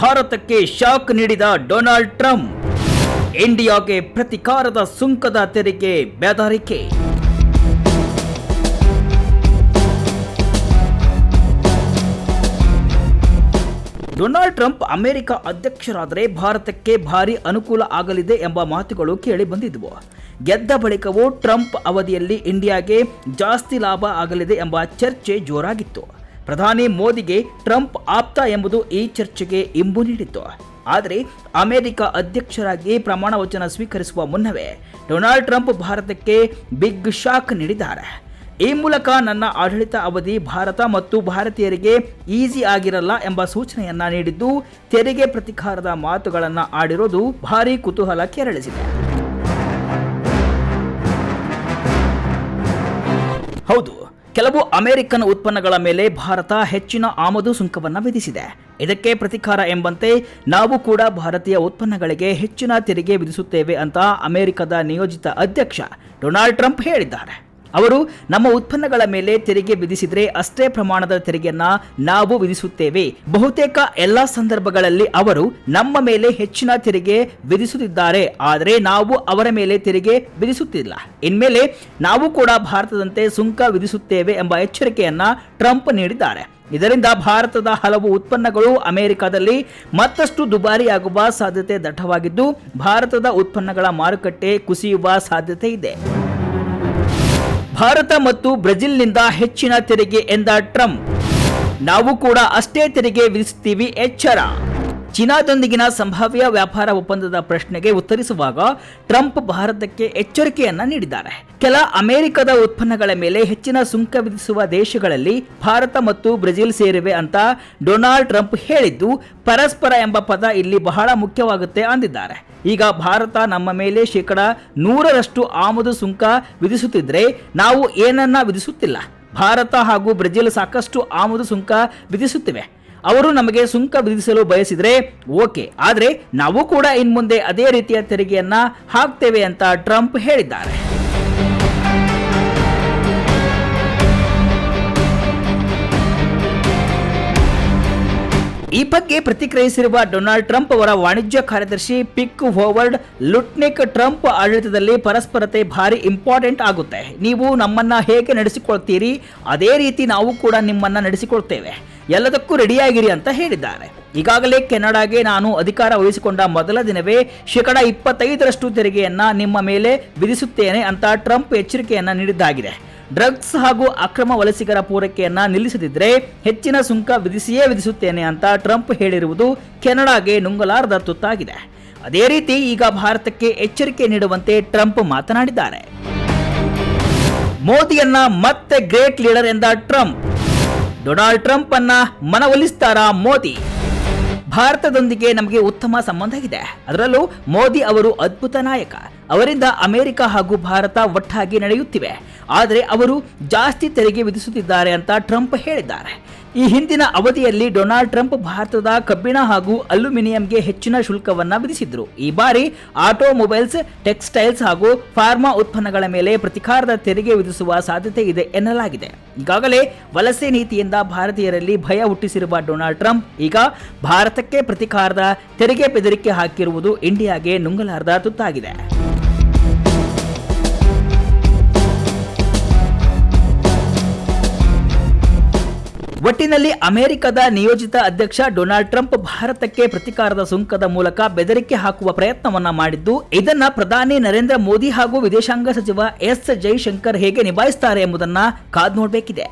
ಭಾರತಕ್ಕೆ ಶಾಕ್ ನೀಡಿದ Donald Trump. ಇಂಡಿಯಾಗೆ ಪ್ರತಿಕಾರದ ಸುಂಕದ ತೆರಿಗೆ ಬೆದರಿಕೆ. ಡೊನಾಲ್ಡ್ ಟ್ರಂಪ್ ಅಮೆರಿಕ ಅಧ್ಯಕ್ಷರಾದರೆ ಭಾರತಕ್ಕೆ ಭಾರಿ ಅನುಕೂಲ ಆಗಲಿದೆ ಎಂಬ ಮಾತುಗಳು ಕೇಳಿ ಬಂದಿದ್ದವು ಗೆದ್ದ ಬಳಿಕವೂ ಟ್ರಂಪ್ ಅವಧಿಯಲ್ಲಿ ಇಂಡಿಯಾಗೆ ಜಾಸ್ತಿ ಲಾಭ ಆಗಲಿದೆ ಎಂಬ ಚರ್ಚೆ ಜೋರಾಗಿತ್ತು. ಪ್ರಧಾನಿ ಮೋದಿಗೆ ಟ್ರಂಪ್ ಆಪ್ತ ಎಂಬುದು ಈ ಚರ್ಚೆಗೆ ಇಂಬು ನೀಡಿತ್ತು. ಆದರೆ ಅಮೆರಿಕ ಅಧ್ಯಕ್ಷರಾಗಿ ಪ್ರಮಾಣ ವಚನ ಸ್ವೀಕರಿಸುವ ಮುನ್ನವೇ ಡೊನಾಲ್ಡ್ ಟ್ರಂಪ್ ಭಾರತಕ್ಕೆ ಬಿಗ್ ಶಾಕ್ ನೀಡಿದ್ದಾರೆ. ಈ ಮೂಲಕ ನನ್ನ ಆಡಳಿತ ಅವಧಿ ಭಾರತ ಮತ್ತು ಭಾರತೀಯರಿಗೆ ಈಸಿ ಆಗಿರಲ್ಲ ಎಂಬ ಸೂಚನೆಯನ್ನ ನೀಡಿದ್ದು ತೆರಿಗೆ ಪ್ರತಿಕಾರದ ಮಾತುಗಳನ್ನು ಆಡಿರೋದು ಭಾರಿ ಕುತೂಹಲ ಕೆರಳಿಸಿದೆ. ಹೌದು ಕೆಲವು ಅಮೆರಿಕನ್ ಉತ್ಪನ್ನಗಳ ಮೇಲೆ ಭಾರತ ಹೆಚ್ಚಿನ ಆಮದು ಸುಂಕವನ್ನು ವಿಧಿಸಿದೆ. ಇದಕ್ಕೆ ಪ್ರತಿಕಾರ ಎಂಬಂತೆ ನಾವು ಕೂಡ ಭಾರತೀಯ ಉತ್ಪನ್ನಗಳಿಗೆ ಹೆಚ್ಚಿನ ತೆರಿಗೆ ವಿಧಿಸುತ್ತೇವೆ ಅಂತ ಅಮೆರಿಕದ ನಿಯೋಜಿತ ಅಧ್ಯಕ್ಷ ಡೊನಾಲ್ಡ್ ಟ್ರಂಪ್ ಹೇಳಿದ್ದಾರೆ. ಅವರು ನಮ್ಮ ಉತ್ಪನ್ನಗಳ ಮೇಲೆ ತೆರಿಗೆ ವಿಧಿಸಿದರೆ ಅಷ್ಟೇ ಪ್ರಮಾಣದ ತೆರಿಗೆಯನ್ನ ನಾವು ವಿಧಿಸುತ್ತೇವೆ. ಬಹುತೇಕ ಎಲ್ಲ ಸಂದರ್ಭಗಳಲ್ಲಿ ಅವರು ನಮ್ಮ ಮೇಲೆ ಹೆಚ್ಚಿನ ತೆರಿಗೆ ವಿಧಿಸುತ್ತಿದ್ದಾರೆ. ಆದರೆ ನಾವು ಅವರ ಮೇಲೆ ತೆರಿಗೆ ವಿಧಿಸುತ್ತಿಲ್ಲ. ಇನ್ಮೇಲೆ ನಾವು ಕೂಡ ಭಾರತದಂತೆ ಸುಂಕ ವಿಧಿಸುತ್ತೇವೆ ಎಂಬ ಎಚ್ಚರಿಕೆಯನ್ನ ಟ್ರಂಪ್ ನೀಡಿದ್ದಾರೆ. ಇದರಿಂದ ಭಾರತದ ಹಲವು ಉತ್ಪನ್ನಗಳು ಅಮೆರಿಕದಲ್ಲಿ ಮತ್ತಷ್ಟು ದುಬಾರಿಯಾಗುವ ಸಾಧ್ಯತೆ ದಟ್ಟವಾಗಿದ್ದು, ಭಾರತದ ಉತ್ಪನ್ನಗಳ ಮಾರುಕಟ್ಟೆ ಕುಸಿಯುವ ಸಾಧ್ಯತೆ ಇದೆ. ಭಾರತ ಮತ್ತು ಬ್ರೆಜಿಲ್ನಿಂದ ಹೆಚ್ಚಿನ ತೆರಿಗೆ ಎಂದ ಟ್ರಂಪ್. ನಾವು ಕೂಡ ಅಷ್ಟೇ ತೆರಿಗೆ ವಿಧಿಸ್ತೀವಿ ಎಚ್ಚರ. ಚೀನಾದೊಂದಿಗಿನ ಸಂಭಾವ್ಯ ವ್ಯಾಪಾರ ಒಪ್ಪಂದದ ಪ್ರಶ್ನೆಗೆ ಉತ್ತರಿಸುವಾಗ ಟ್ರಂಪ್ ಭಾರತಕ್ಕೆ ಎಚ್ಚರಿಕೆಯನ್ನ ನೀಡಿದ್ದಾರೆ. ಕೆಲ ಅಮೆರಿಕದ ಉತ್ಪನ್ನಗಳ ಮೇಲೆ ಹೆಚ್ಚಿನ ಸುಂಕ ವಿಧಿಸುವ ದೇಶಗಳಲ್ಲಿ ಭಾರತ ಮತ್ತು ಬ್ರೆಜಿಲ್ ಸೇರಿವೆ ಅಂತ ಡೊನಾಲ್ಡ್ ಟ್ರಂಪ್ ಹೇಳಿದ್ದು, ಪರಸ್ಪರ ಎಂಬ ಪದ ಇಲ್ಲಿ ಬಹಳ ಮುಖ್ಯವಾಗುತ್ತೆ ಅಂದಿದ್ದಾರೆ. ಈಗ ಭಾರತ ನಮ್ಮ ಮೇಲೆ ಶೇಕಡ ನೂರರಷ್ಟು ಆಮದು ಸುಂಕ ವಿಧಿಸುತ್ತಿದ್ರೆ ನಾವು ಏನನ್ನ ವಿಧಿಸುತ್ತಿಲ್ಲ. ಭಾರತ ಹಾಗೂ ಬ್ರೆಜಿಲ್ ಸಾಕಷ್ಟು ಆಮದು ಸುಂಕ ವಿಧಿಸುತ್ತಿವೆ. ಅವರು ನಮಗೆ ಸುಂಕ ವಿಧಿಸಲು ಬಯಸಿದರೆ ಓಕೆ, ಆದರೆ ನಾವು ಕೂಡ ಇನ್ಮುಂದೆ ಅದೇ ರೀತಿಯ ತೆರಿಗೆಯನ್ನ ಹಾಕ್ತೇವೆ ಅಂತ ಟ್ರಂಪ್ ಹೇಳಿದ್ದಾರೆ. ಈ ಬಗ್ಗೆ ಪ್ರತಿಕ್ರಿಯಿಸಿರುವ ಡೊನಾಲ್ಡ್ ಟ್ರಂಪ್ ಅವರ ವಾಣಿಜ್ಯ ಕಾರ್ಯದರ್ಶಿ ಪಿಕ್ ಹೋವರ್ಡ್ ಲುಟ್ನಿಕ್ ಟ್ರಂಪ್ ಆಡಳಿತದಲ್ಲಿ ಪರಸ್ಪರತೆ ಭಾರಿ ಇಂಪಾರ್ಟೆಂಟ್ ಆಗುತ್ತೆ. ನೀವು ನಮ್ಮನ್ನ ಹೇಗೆ ನಡೆಸಿಕೊಳ್ತೀರಿ, ಅದೇ ರೀತಿ ನಾವು ಕೂಡ ನಿಮ್ಮನ್ನ ನಡೆಸಿಕೊಳ್ತೇವೆ. ಎಲ್ಲದಕ್ಕೂ ರೆಡಿಯಾಗಿರಿ ಅಂತ ಹೇಳಿದ್ದಾರೆ. ಈಗಾಗಲೇ ಕೆನಡಾಗೆ ನಾನು ಅಧಿಕಾರ ವಹಿಸಿಕೊಂಡ ಮೊದಲ ದಿನವೇ ಶೇಕಡ ಇಪ್ಪತ್ತೈದರಷ್ಟು ತೆರಿಗೆಯನ್ನ ನಿಮ್ಮ ಮೇಲೆ ವಿಧಿಸುತ್ತೇನೆ ಅಂತ ಟ್ರಂಪ್ ಎಚ್ಚರಿಕೆಯನ್ನ ನೀಡಿದ್ದಾಗಿದೆ. ಡ್ರಗ್ಸ್ ಹಾಗೂ ಅಕ್ರಮ ವಲಸಿಗರ ಪೂರೈಕೆಯನ್ನ ನಿಲ್ಲಿಸದಿದ್ರೆ ಹೆಚ್ಚಿನ ಸುಂಕ ವಿಧಿಸಿಯೇ ವಿಧಿಸುತ್ತೇನೆ ಅಂತ ಟ್ರಂಪ್ ಹೇಳಿರುವುದು ಕೆನಡಾಗೆ ನುಂಗಲಾರದ ತುತ್ತಾಗಿದೆ. ಅದೇ ರೀತಿ ಈಗ ಭಾರತಕ್ಕೆ ಎಚ್ಚರಿಕೆ ನೀಡುವಂತೆ ಟ್ರಂಪ್ ಮಾತನಾಡಿದ್ದಾರೆ. ಮೋದಿಯನ್ನ ಮತ್ತೆ ಗ್ರೇಟ್ ಲೀಡರ್ ಎಂದ ಟ್ರಂಪ್ ಡೊನಾಲ್ಡ್ ಟ್ರಂಪ್ ಅನ್ನ ಮನವೊಲಿಸ್ತಾರಾ ಮೋದಿ? ಭಾರತದೊಂದಿಗೆ ನಮಗೆ ಉತ್ತಮ ಸಂಬಂಧ ಇದೆ. ಅದರಲ್ಲೂ ಮೋದಿ ಅವರು ಅದ್ಭುತ ನಾಯಕ. ಅವರಿಂದ ಅಮೆರಿಕ ಹಾಗೂ ಭಾರತ ಒಟ್ಟಾಗಿ ನಡೆಯುತ್ತಿವೆ. ಆದರೆ ಅವರು ಜಾಸ್ತಿ ತೆರಿಗೆ ವಿಧಿಸುತ್ತಿದ್ದಾರೆ ಅಂತ ಟ್ರಂಪ್ ಹೇಳಿದ್ದಾರೆ. ಈ ಹಿಂದಿನ ಅವಧಿಯಲ್ಲಿ ಡೊನಾಲ್ಡ್ ಟ್ರಂಪ್ ಭಾರತದ ಕಬ್ಬಿಣ ಹಾಗೂ ಅಲ್ಯೂಮಿನಿಯಂಗೆ ಹೆಚ್ಚಿನ ಶುಲ್ಕವನ್ನು ವಿಧಿಸಿದ್ರು. ಈ ಬಾರಿ ಆಟೋಮೊಬೈಲ್ಸ್, ಟೆಕ್ಸ್ಟೈಲ್ಸ್ ಹಾಗೂ ಫಾರ್ಮಾ ಉತ್ಪನ್ನಗಳ ಮೇಲೆ ಪ್ರತಿಕಾರದ ತೆರಿಗೆ ವಿಧಿಸುವ ಸಾಧ್ಯತೆ ಇದೆ ಎನ್ನಲಾಗಿದೆ. ಈಗಾಗಲೇ ವಲಸೆ ನೀತಿಯಿಂದ ಭಾರತೀಯರಲ್ಲಿ ಭಯ ಹುಟ್ಟಿಸಿರುವ ಡೊನಾಲ್ಡ್ ಟ್ರಂಪ್ ಈಗ ಭಾರತಕ್ಕೆ ಪ್ರತಿಕಾರದ ತೆರಿಗೆ ಬೆದರಿಕೆ ಹಾಕಿರುವುದು ಇಂಡಿಯಾಗೆ ನುಂಗಲಾರದ ತುತ್ತಾಗಿದೆ. ಒಟ್ಟಿನಲ್ಲಿ ಅಮೆರಿಕದ ನಿಯೋಜಿತ ಅಧ್ಯಕ್ಷ ಡೊನಾಲ್ಡ್ ಟ್ರಂಪ್ ಭಾರತಕ್ಕೆ ಪ್ರತಿಕಾರದ ಸುಂಕದ ಮೂಲಕ ಬೆದರಿಕೆ ಹಾಕುವ ಪ್ರಯತ್ನವನ್ನ ಮಾಡಿದ್ದು, ಇದನ್ನ ಪ್ರಧಾನಿ ನರೇಂದ್ರ ಮೋದಿ ಹಾಗೂ ವಿದೇಶಾಂಗ ಸಚಿವ ಎಸ್ ಜೈಶಂಕರ್ ಹೇಗೆ ನಿಭಾಯಿಸುತ್ತಾರೆ ಎಂಬುದನ್ನ ಕಾದ್ ನೋಡಬೇಕಿದೆ.